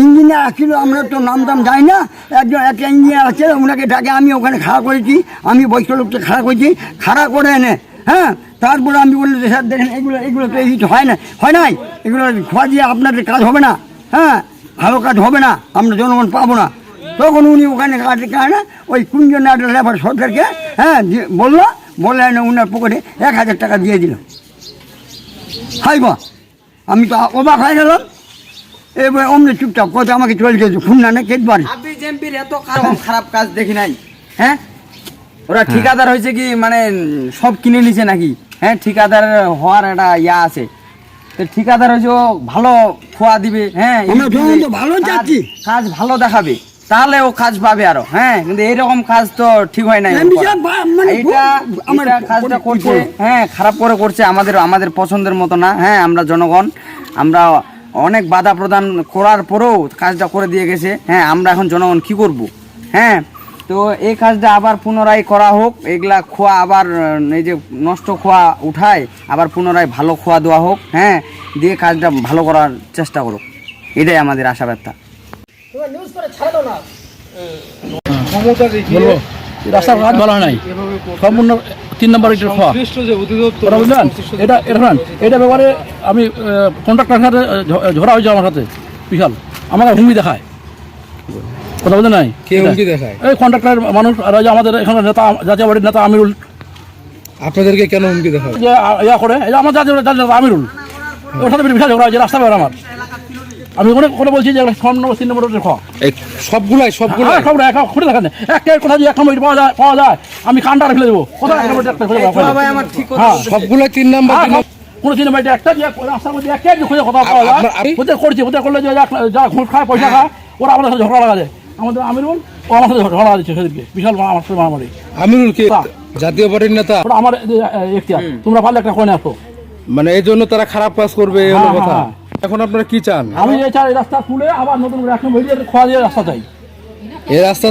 Engineer আসছিল আমরা তো নাম দাম যাই না। একজন একটা ইঞ্জিনিয়ার আছে ওনাকে ডাকে আমি ওখানে খাড়া করেছি। আমি লোককে খাড়া করেছি। খাড়া করে এনে হ্যাঁ তারপরে আমি বললাম যে, স্যার, দেখেন, এগুলো এগুলো তো এই হয় না, হয় নাই। এগুলো খোয়া দিয়ে আপনাদের কাজ হবে না হ্যাঁ ভালো কাজ হবে না, আমরা জনগণ পাবো না। তখন উনি ওখানে কাটে কারণে ওই কুঞ্জন লেবার সরকারকে হ্যাঁ বলল বলে এনে উনার পকেটে এক হাজার টাকা দিয়ে দিল। হাইবা, আমি তো অবাক হয়ে গেলাম। এবার অমনি চুপচাপ কথা আমাকে চলে গেছে ফোন না না আপনি জেমপির এত খারাপ খারাপ কাজ দেখি নাই। হ্যাঁ? ওরা ঠিকাদার হয়েছে কি মানে সব কিনে নিছে নাকি? হ্যাঁ ঠিকাদার হওয়ার একটা ইয়া আছে। তো ঠিকাদার হয়েছে ও ভালো খোয়া দিবে হ্যাঁ আমরা ইট দিবে, জনগণ তো ভালো চাচ্ছি। কাজ ভালো দেখাবে। তাহলে ও কাজ পাবে আরও হ্যাঁ কিন্তু এইরকম কাজ তো ঠিক হয় নাই আমি মানে এটা আমার কাজটা করছে হ্যাঁ খারাপ করে করছে আমাদের আমাদের পছন্দের মতো না হ্যাঁ আমরা জনগণ আমরা অনেক বাধা প্রদান করার পরেও কাজটা করে দিয়ে গেছে। হ্যাঁ আমরা এখন জনগণ কি করব? হ্যাঁ তো এই কাজটা আবার পুনরায় করা হোক এগুলা খোয়া আবার এই যে নষ্ট খোয়া উঠায় আবার পুনরায় ভালো খোয়া দেওয়া হোক হ্যাঁ দিয়ে কাজটা ভালো করার চেষ্টা করুক। এটাই আমাদের আশা ব্যর্থা বলব। রাস্তার কাজ ভালো হয় নাই। সম্পূর্ণ তিন নম্বর ইটের খাওয়া ওরা বুঝলেন এটা এটা শোনেন এটা ব্যাপারে আমি কন্ট্রাক্টার সাথে ঝরা হয়েছে আমার সাথে বিশাল। আমাকে হুমকি দেখায়। কথা বলতে নাই? কে হুমকি দেখায়? এই কন্ট্রাক্টর মানুষ আর আমাদের এখানে নেতা জাতীয় বাড়ির নেতা আমিরুল। আপনাদেরকে কেন হুমকি দেখা ইয়া করে এই আমার জাতীয় আমিরুল। ওর সাথে বিশাল ঝগড়া হয়েছে রাস্তা ব্যাপার আমার। আমি অনেক করে বলছি যে ছয় নম্বর তিন নম্বর এই সবগুলাই সবগুলাই। হ্যাঁ, সব খুঁড়ে দেখেন। একটা কথা যে এক নম্বর পাওয়া যায় পাওয়া যায় আমি কান্ডার ফেলে দেবো। কোথায় এক নম্বর কথা হ্যাঁ সবগুলাই তিন নাম্বার হ্যাঁ, কোনো একটা রাস্তার মধ্যে একটা খুঁজে কোথাও পাওয়া যায়। ওদের করছে ওদের করলে যে যা- যা ঘুষ খায় পয়সা খায় ওরা আমাদের সাথে ঝগড়া আমাদের আমিরুল ও আমার সাথে ঝগড়া লাগাচ্ছে সেদিনকে। বিশাল আমার সাথে মারামারি। আমিরুল কে? তা। জাতীয় পার্টির নেতা? ওটা আমার এখতিয়ার। তোমরা পারলে একটা কোণে আসো মানে এই জন্য তারা খারাপ কাজ করবে এই হলো হ্যাঁ, কথা। হ্যাঁ। এখন আপনারা কি চান? আমি এই চাই এই রাস্তা খুলে আবার নতুন করে এখন ইটের খোয়া দিয়ে রাস্তা চাই। এই রাস্তা